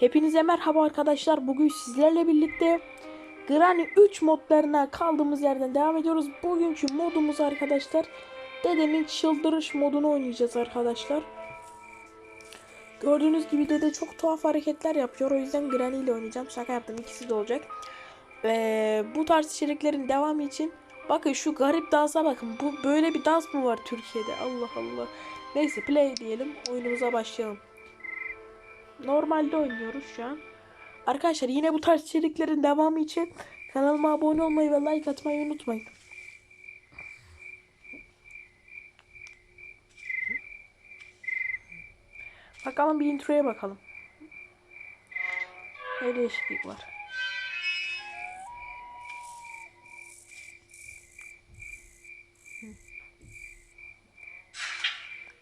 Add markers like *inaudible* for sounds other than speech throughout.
Hepinize merhaba arkadaşlar. Bugün sizlerle birlikte Granny 3 modlarına kaldığımız yerden devam ediyoruz. Bugünkü modumuz arkadaşlar dedemin çıldırış modunu oynayacağız arkadaşlar. Gördüğünüz gibi dede çok tuhaf hareketler yapıyor. O yüzden Granny ile oynayacağım. Şaka yaptım. ikisi de olacak. Ve bu tarz içeriklerin devamı için bakın şu garip dansa bakın. Bu böyle bir dans mı var Türkiye'de? Allah Allah. Neyse play diyelim. Oyunumuza başlayalım. Normalde oynuyoruz şu an. Arkadaşlar yine bu tarz içeriklerin devamı için kanalıma abone olmayı ve like atmayı unutmayın. Bakalım bir introya bakalım. Ne değişiklik var?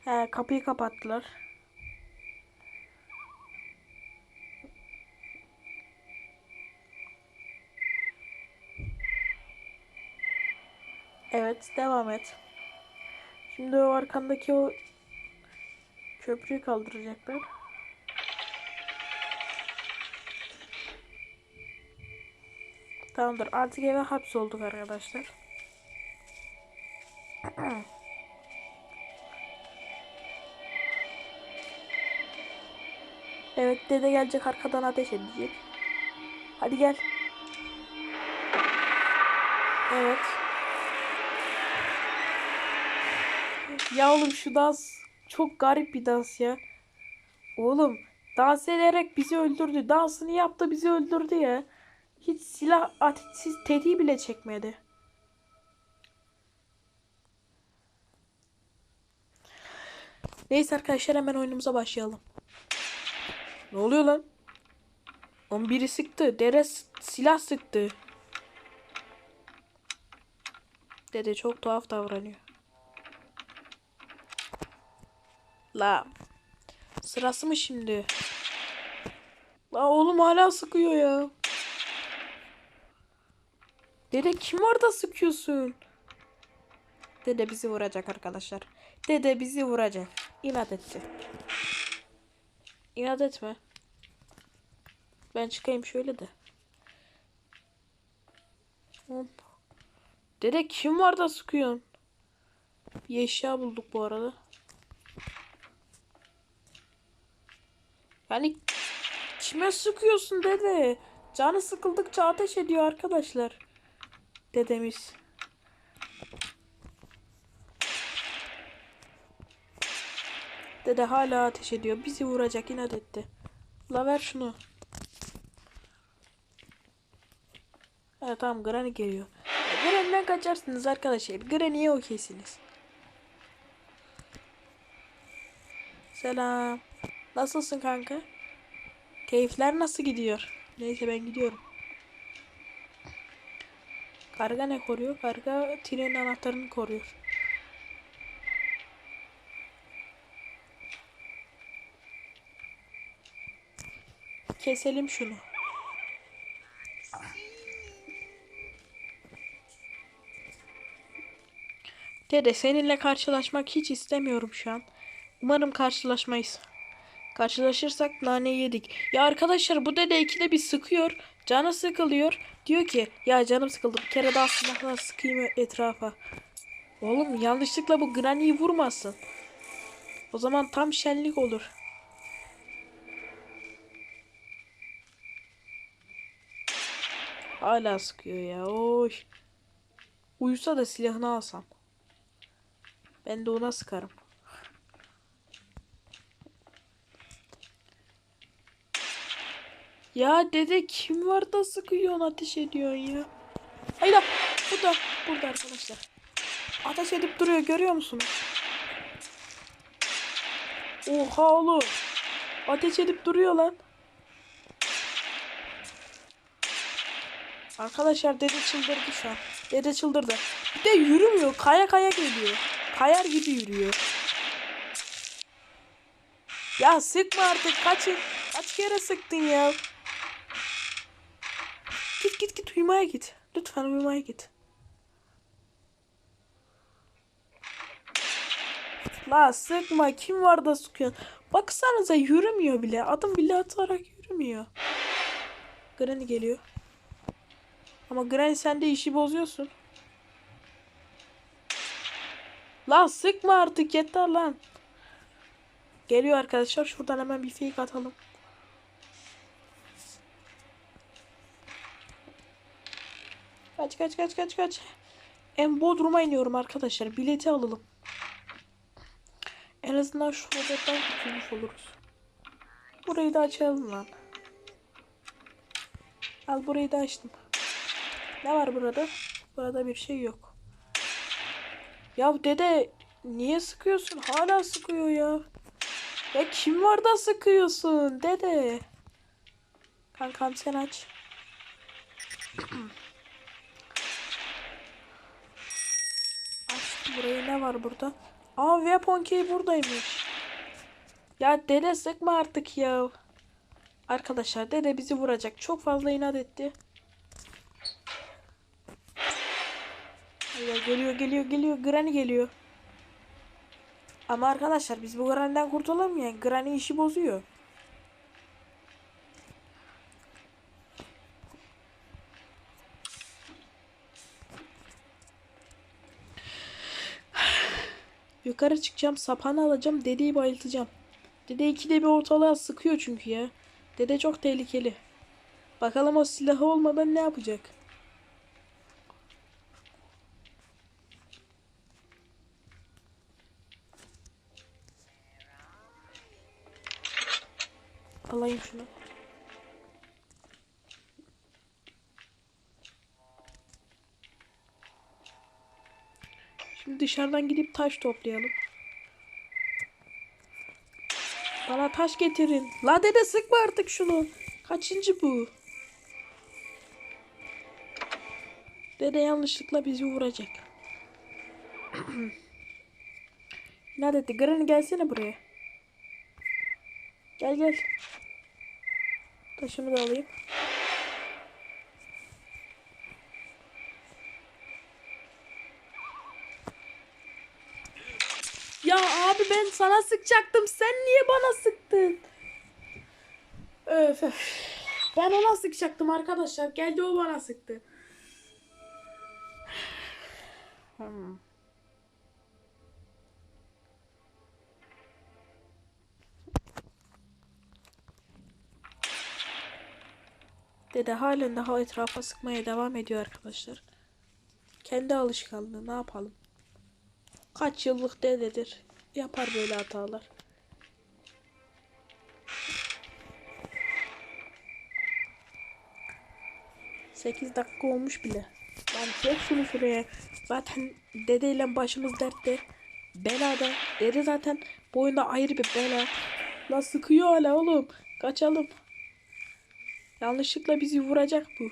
He, kapıyı kapattılar. Evet, devam et. Şimdi o arkandaki o köprüyü kaldıracaklar. Tamamdır. Artık eve hapsolduk arkadaşlar. *clears throat* Evet dede gelecek arkadan ateş edecek. Hadi gel. Evet. Ya oğlum şu dans çok garip bir dans ya. Oğlum dans ederek bizi öldürdü. Dansını yaptı bizi öldürdü ya. Hiç silah ateşsiz tetiği bile çekmedi. Neyse arkadaşlar hemen oyunumuza başlayalım. Ne oluyor lan? On biri sıktı. Dere silah sıktı. Dede çok tuhaf davranıyor. La. Sırası mı şimdi? La oğlum hala sıkıyor ya. Dede kim orada sıkıyorsun? Dede bizi vuracak arkadaşlar. Dede bizi vuracak. İnat etti. İnat etme. Ben çıkayım şöyle de. Dede kim var da sıkıyorsun? Bir eşya bulduk bu arada. Yani kime sıkıyorsun dede? Canı sıkıldıkça ateş ediyor arkadaşlar. Dedemiz. Dede hala ateş ediyor. Bizi vuracak inat etti. La ver şunu. Evet tamam Granny geliyor. Granny'den kaçarsınız arkadaşlar. Granny'ye okeysiniz. Selam. Nasılsın kanka? Keyifler nasıl gidiyor? Neyse ben gidiyorum. Karga ne koruyor? Karga trenin anahtarını koruyor. Keselim şunu. Dede seninle karşılaşmak hiç istemiyorum şu an. Umarım karşılaşmayız. Karşılaşırsak nane yedik. Ya arkadaşlar bu dede ikide bir sıkıyor. Canı sıkılıyor. Diyor ki ya canım sıkıldı bir kere daha silahla sıkayım etrafa. Oğlum yanlışlıkla bu Granny'yi vurmasın. O zaman tam şenlik olur. Hala sıkıyor ya. Oy. Uyusa da silahını alsam. Ben de ona sıkarım. Ya dede kim var da sıkıyorsun ateş ediyorsun ya. Hayda burada burada arkadaşlar. Ateş edip duruyor görüyor musunuz? Oha oğlum. Ateş edip duruyor lan. Arkadaşlar dede çıldırdı şu an. Dede çıldırdı. Bir de yürümüyor. Kaya kaya geliyor. Kayar gibi yürüyor. Ya sıkma artık. Kaç, kaç kere sıktın ya. Git git git uyumaya git. Lütfen uyumaya git. La sıkma. Kim var da sıkıyorsun? Baksanıza yürümüyor bile. Adım bile atarak yürümüyor. Granny geliyor. Ama Granny sen de işi bozuyorsun. Lan sıkma artık yeter lan. Geliyor arkadaşlar. Şuradan hemen bir fake atalım. Kaç kaç kaç kaç kaç. En Bodrum'a iniyorum arkadaşlar. Bileti alalım. En azından şu robotten kurtulmuş oluruz. Burayı da açalım lan. Al burayı da açtım. Ne var burada? Burada bir şey yok. Ya dede niye sıkıyorsun? Hala sıkıyor ya. Ya kim var da sıkıyorsun dede? Kankam sen aç. *clears throat* Açtım burayı ne var burada? Aa weapon key buradaymış. Ya dede sıkma artık ya. Arkadaşlar dede bizi vuracak. Çok fazla inat etti. Ya geliyor geliyor geliyor. Granny geliyor. Ama arkadaşlar biz bu Granny'den kurtulamayız. Granny işi bozuyor. Yukarı çıkacağım. Sapanı alacağım. Dedeyi bayıltacağım. Dede ikide bir ortalığa sıkıyor çünkü ya. Dede çok tehlikeli. Bakalım o silahı olmadan ne yapacak? Alayım şunu. Şimdi dışarıdan gidip taş toplayalım. Bana taş getirin. La dede sıkma artık şunu. Kaçıncı bu? Dede yanlışlıkla bizi vuracak. *clears throat* ne dedi? Granny gelsene buraya. Gel gel. Taşımı da alayım. Ya sana sıkacaktım. Sen niye bana sıktın? Öf öf. Ben ona sıkacaktım arkadaşlar. Geldi o bana sıktı. Hmm. Dede halen daha etrafa sıkmaya devam ediyor arkadaşlar. Kendi alışkanlığı ne yapalım? Kaç yıllık dededir. Yapar böyle hatalar. Sekiz dakika olmuş bile. Lan çek şunu şuraya. Zaten dedeyle başımız dertte. Belada. Dede zaten bu oyunda ayrı bir bela. La sıkıyor hala oğlum. Kaçalım. Yanlışlıkla bizi vuracak bu.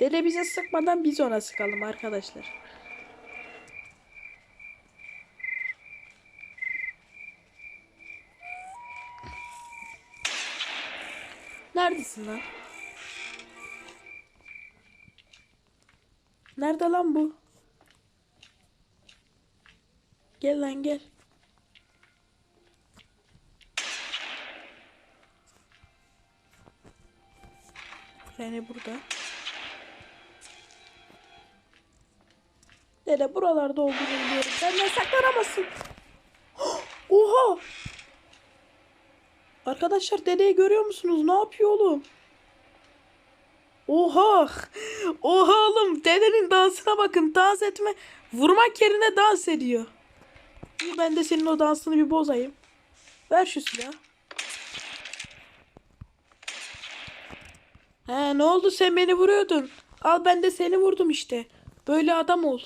Dede bize sıkmadan biz ona sıkalım arkadaşlar. Neredesin lan? Nerede lan bu? Gel lan gel. Yani burada. Dede buralarda olduğunu biliyorum. Benden saklanamazsın. *gasps* Oha! Arkadaşlar dedeyi görüyor musunuz? Ne yapıyor oğlum? Oha! Oha oğlum dedenin dansına bakın. Dans etme. Vurmak yerine dans ediyor. Ben de senin o dansını bir bozayım. Ver şu silahı. He ne oldu sen beni vuruyordun. Al ben de seni vurdum işte. Böyle adam ol.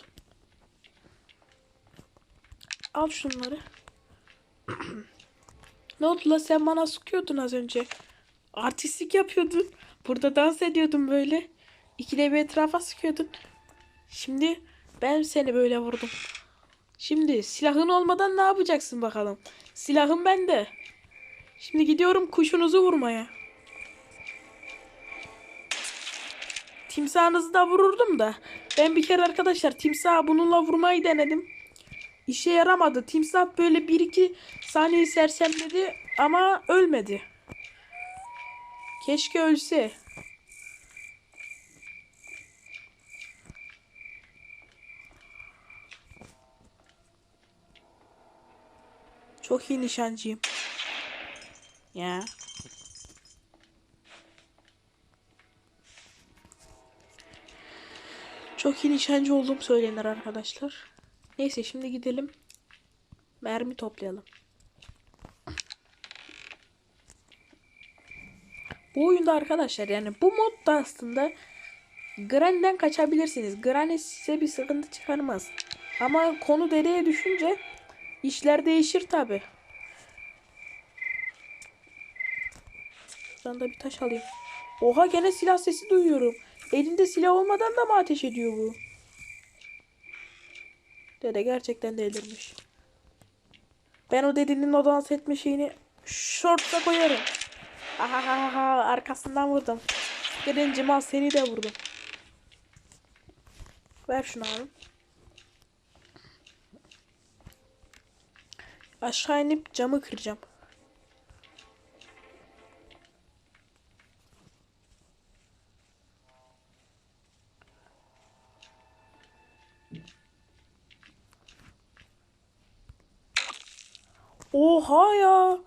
Al şunları. *clears throat* ne oldu la sen bana sıkıyordun az önce. Artistlik yapıyordun. Burada dans ediyordun böyle. İkide bir etrafa sıkıyordun. Şimdi ben seni böyle vurdum. Şimdi silahın olmadan ne yapacaksın bakalım. Silahım bende. Şimdi gidiyorum kuşunuzu vurmaya. Timsahınızı da vururdum da. Ben bir kere arkadaşlar timsahı bununla vurmayı denedim. İşe yaramadı. Timsah böyle 1-2 saniye sersemledi ama ölmedi. Keşke ölse. Çok iyi nişancıyım. Ya. Çok iyi nişancı olduğum söylenir arkadaşlar. Neyse şimdi gidelim. Mermi toplayalım. Bu oyunda arkadaşlar yani bu modda aslında Granny'den kaçabilirsiniz. Granny size bir sıkıntı çıkarmaz. Ama konu dereye düşünce işler değişir tabi. Şuradan da bir taş alayım. Oha gene silah sesi duyuyorum. Elinde silah olmadan da mı ateş ediyor bu? Dede gerçekten delirmiş. Ben o dedenin o dans etme şeyini şortla koyarım. Ahahaha arkasından vurdum. Birinci mal seni de vurdum. Ver şunu abi. Aşağı inip camı kıracağım. Oha ya.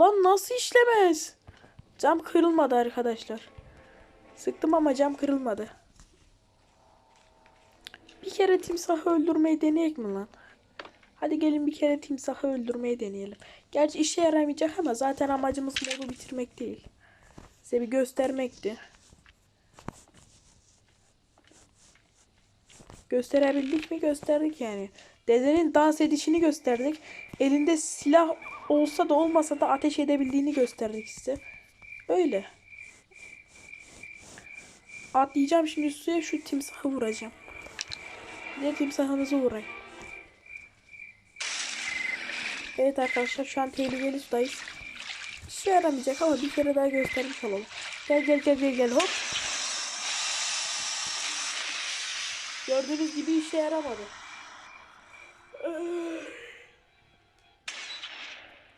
Lan nasıl işlemez? Cam kırılmadı arkadaşlar. Sıktım ama cam kırılmadı. Bir kere timsahı öldürmeyi deneyek mi lan? Hadi gelin bir kere timsahı öldürmeyi deneyelim. Gerçi işe yaramayacak ama zaten amacımız modu bitirmek değil. Size bir göstermekti. Gösterebildik mi? Gösterdik yani. Dedenin dans edişini gösterdik. Elinde silah olsa da olmasa da ateş edebildiğini gösterdik size. Öyle. Atlayacağım şimdi suya şu timsahı vuracağım. Ne timsahınızı vurayım. Evet arkadaşlar şu an tehlikeli sudayız. İşe yaramayacak ama bir kere daha göstermiş olalım. Gel gel gel gel gel hop. Gördüğünüz gibi işe yaramadı.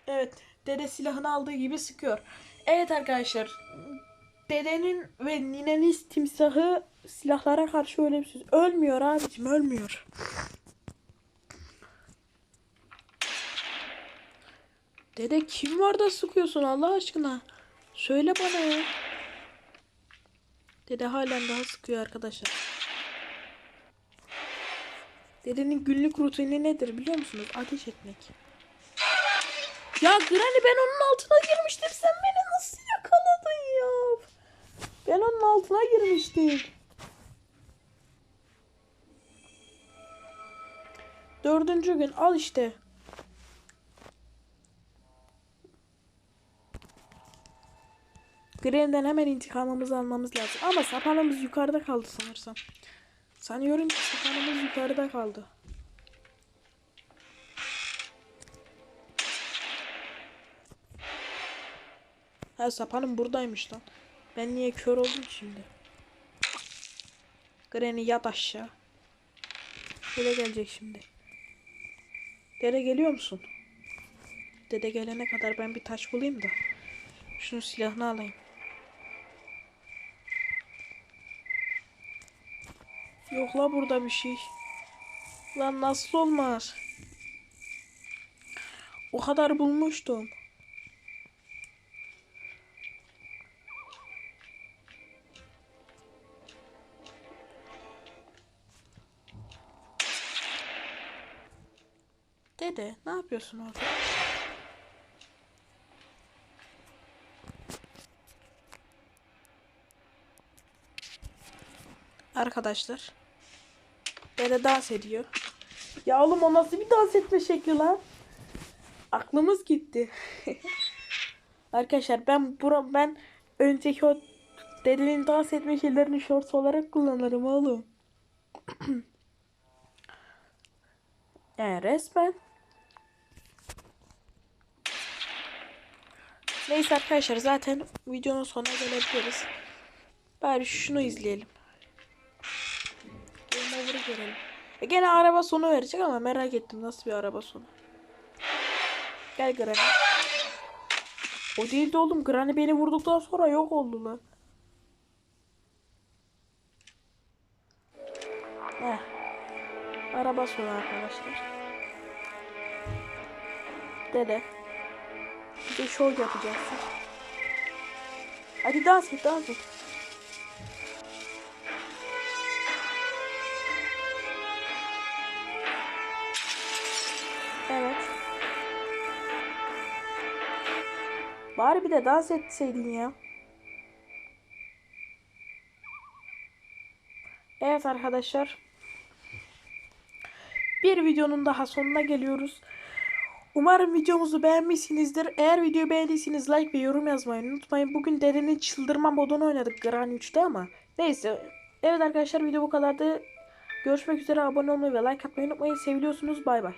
Evet. Dede silahını aldığı gibi sıkıyor. Evet arkadaşlar. Dedenin ve ninenin timsahı silahlara karşı ölümsüz. Ölmüyor abicim ölmüyor. Dede kim var da sıkıyorsun Allah aşkına? Söyle bana ya. Dede halen daha sıkıyor arkadaşlar. Dedenin günlük rutini nedir biliyor musunuz? Ateş etmek. Ya Granny ben onun altına girmiştim. Sen beni nasıl yakaladın ya? Ben onun altına girmiştim. Dördüncü gün al işte. Granny'den hemen intikamımızı almamız lazım. Ama sapanımız yukarıda kaldı sanırsam. Sanıyorum ki sapanımız yukarıda kaldı. Ha sapanım buradaymış lan. Ben niye kör oldum şimdi? Granny yat aşağı. Dede gelecek şimdi. Dede geliyor musun? Dede gelene kadar ben bir taş bulayım da. Şunun silahını alayım. Yok la burada bir şey. Lan nasıl olmaz? O kadar bulmuştum. Dede ne yapıyorsun orada? Arkadaşlar. Dede dans ediyor. Ya oğlum o nasıl bir dans etme şekli lan? Aklımız gitti. *laughs* Arkadaşlar ben bura, ben önceki o dedenin dans etme şeylerini shorts olarak kullanırım oğlum. *clears throat* yani resmen. Neyse arkadaşlar zaten videonun sonuna gelebiliriz. Bari şunu izleyelim. Over'ı görelim. E gene araba sonu verecek ama merak ettim nasıl bir araba sonu. Gel Granny. O değildi oğlum. Granny beni vurduktan sonra yok oldu lan. Heh. Araba sonu arkadaşlar. Dede. Bir şov yapacaksın. Hadi dans et dans et. Evet. Bari bir de dans etseydin ya. Evet arkadaşlar. Bir videonun daha sonuna geliyoruz. Umarım videomuzu beğenmişsinizdir. Eğer videoyu beğendiyseniz like ve yorum yazmayı unutmayın. Bugün dedenin çıldırma modunu oynadık Gran 3'te ama. Neyse. Evet arkadaşlar video bu kadardı. Görüşmek üzere abone olmayı ve like atmayı unutmayın. Seviliyorsunuz. Bay bay.